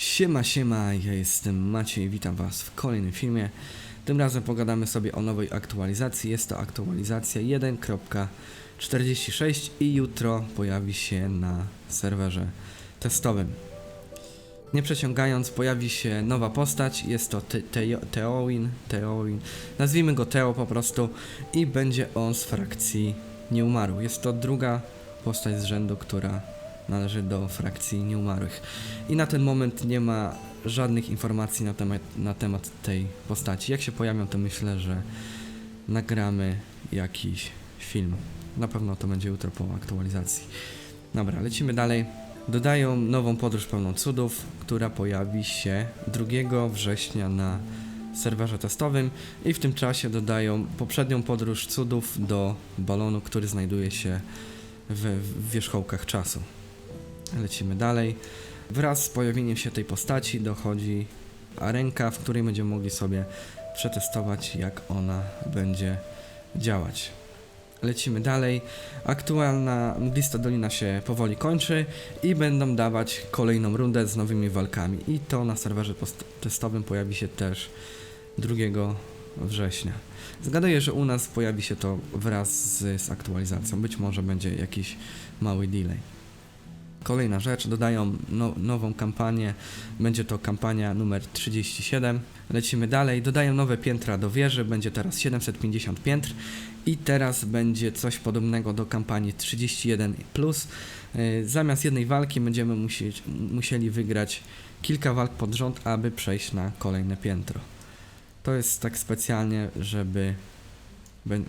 Siema, siema, ja jestem Maciej, witam Was w kolejnym filmie. Tym razem pogadamy sobie o nowej aktualizacji. Jest to aktualizacja 1.46 i jutro pojawi się na serwerze testowym. Nie przeciągając, pojawi się nowa postać. Jest to Te- Teowin, Teowin. Nazwijmy go Teo po prostu i będzie on z frakcji Nieumarł. Jest to druga postać z rzędu, która należy do frakcji Nieumarłych. I na ten moment nie ma żadnych informacji na temat, na temat tej postaci. Jak się pojawią, to myślę, że nagramy jakiś film. Na pewno to będzie jutro po aktualizacji. Dobra, lecimy dalej. Dodają nową podróż pełną cudów, która pojawi się 2 września na serwerze testowym i w tym czasie dodają poprzednią podróż cudów do balonu, który znajduje się w, wierzchołkach czasu. Lecimy dalej. Wraz z pojawieniem się tej postaci dochodzi arenka, w której będziemy mogli sobie przetestować, jak ona będzie działać. Lecimy dalej. Aktualna mglista dolina się powoli kończy i będą dawać kolejną rundę z nowymi walkami. I to na serwerze testowym pojawi się też 2 września. Zgaduję, że u nas pojawi się to wraz z, z aktualizacją. Być może będzie jakiś mały delay. Kolejna rzecz, dodają no, nową kampanię, będzie to kampania numer 37. Lecimy dalej, dodają nowe piętra do wieży, będzie teraz 750 piętr i teraz będzie coś podobnego do kampanii 31. Yy, Zamiast jednej walki będziemy musieć, musieli wygrać kilka walk pod rząd, aby przejść na kolejne piętro. To jest tak specjalnie, żeby,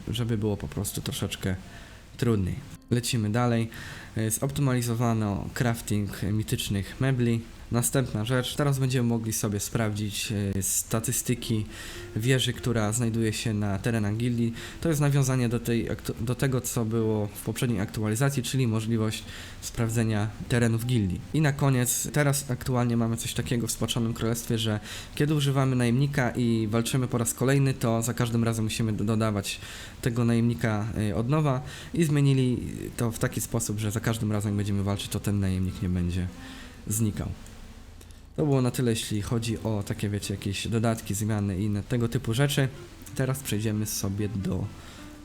żeby było po prostu troszeczkę trudniej. Lecimy dalej. Zoptymalizowano crafting mitycznych mebli. Następna rzecz, teraz będziemy mogli sobie sprawdzić y, statystyki wieży, która znajduje się na terenach gildii. To jest nawiązanie do, tej, do tego, co było w poprzedniej aktualizacji, czyli możliwość sprawdzenia terenów gildii. I na koniec, teraz aktualnie mamy coś takiego w Spłaczonym Królestwie, że kiedy używamy najemnika i walczymy po raz kolejny, to za każdym razem musimy do- dodawać tego najemnika y, od nowa i zmienili to w taki sposób, że za każdym razem jak będziemy walczyć, to ten najemnik nie będzie znikał. To było na tyle, jeśli chodzi o takie, wiecie, jakieś dodatki, zmiany i inne tego typu rzeczy. Teraz przejdziemy sobie do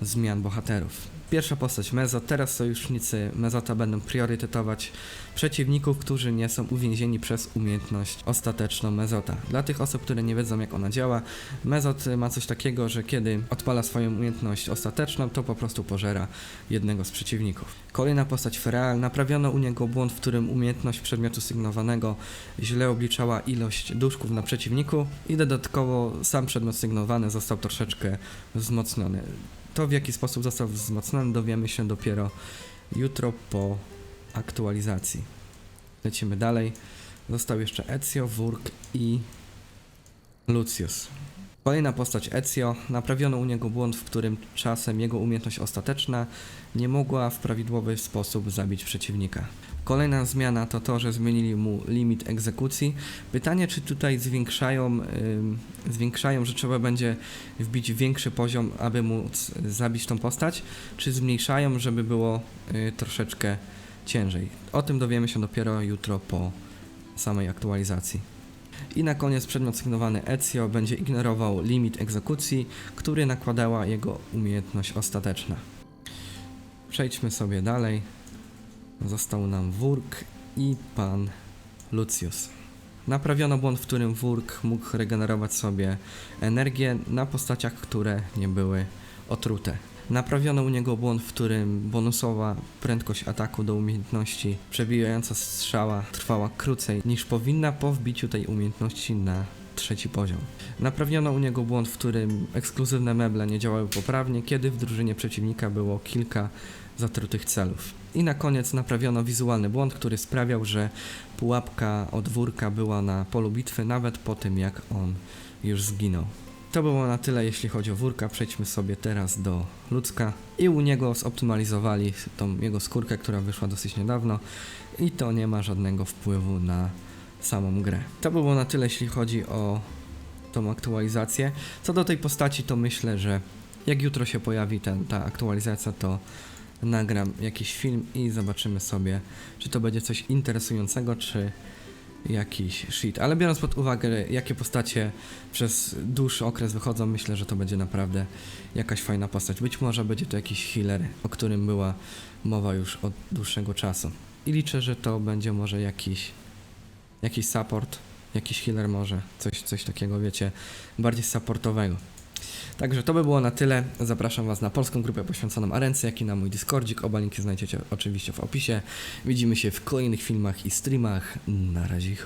zmian bohaterów. Pierwsza postać Mezot. Teraz sojusznicy Mezota będą priorytetować przeciwników, którzy nie są uwięzieni przez umiejętność ostateczną Mezota. Dla tych osób, które nie wiedzą jak ona działa, Mezot ma coś takiego, że kiedy odpala swoją umiejętność ostateczną, to po prostu pożera jednego z przeciwników. Kolejna postać Feral. Naprawiono u niego błąd, w którym umiejętność przedmiotu sygnowanego źle obliczała ilość duszków na przeciwniku i dodatkowo sam przedmiot sygnowany został troszeczkę wzmocniony. To w jaki sposób został wzmocniony dowiemy się dopiero jutro po aktualizacji. Lecimy dalej. Został jeszcze Ezio, Wurk i Lucius. Kolejna postać Ezio. Naprawiono u niego błąd, w którym czasem jego umiejętność ostateczna nie mogła w prawidłowy sposób zabić przeciwnika. Kolejna zmiana to to, że zmienili mu limit egzekucji. Pytanie, czy tutaj zwiększają, ym, zwiększają, że trzeba będzie wbić większy poziom, aby móc zabić tą postać, czy zmniejszają, żeby było y, troszeczkę ciężej. O tym dowiemy się dopiero jutro po samej aktualizacji. I na koniec przedmiot sygnowany Ezio będzie ignorował limit egzekucji, który nakładała jego umiejętność ostateczna. Przejdźmy sobie dalej. Został nam Wurk i pan Lucius. Naprawiono błąd, w którym Wurk mógł regenerować sobie energię na postaciach, które nie były otrute. Naprawiono u niego błąd, w którym bonusowa prędkość ataku do umiejętności przebijająca strzała trwała krócej niż powinna po wbiciu tej umiejętności na trzeci poziom. Naprawiono u niego błąd, w którym ekskluzywne meble nie działały poprawnie, kiedy w drużynie przeciwnika było kilka zatrutych celów. I na koniec naprawiono wizualny błąd, który sprawiał, że pułapka od wórka była na polu bitwy nawet po tym, jak on już zginął. To było na tyle, jeśli chodzi o wórka. Przejdźmy sobie teraz do ludzka. I u niego zoptymalizowali tą jego skórkę, która wyszła dosyć niedawno. I to nie ma żadnego wpływu na samą grę. To było na tyle, jeśli chodzi o tą aktualizację. Co do tej postaci, to myślę, że jak jutro się pojawi ten, ta aktualizacja, to nagram jakiś film i zobaczymy sobie, czy to będzie coś interesującego, czy jakiś shit. Ale biorąc pod uwagę, jakie postacie przez dłuższy okres wychodzą, myślę, że to będzie naprawdę jakaś fajna postać. Być może będzie to jakiś healer, o którym była mowa już od dłuższego czasu. I liczę, że to będzie może jakiś, jakiś support, jakiś healer może, coś, coś takiego, wiecie, bardziej supportowego. Także to by było na tyle. Zapraszam Was na polską grupę poświęconą Arence, jak i na mój Discordzik. Oba linki znajdziecie oczywiście w opisie. Widzimy się w kolejnych filmach i streamach. Na razie.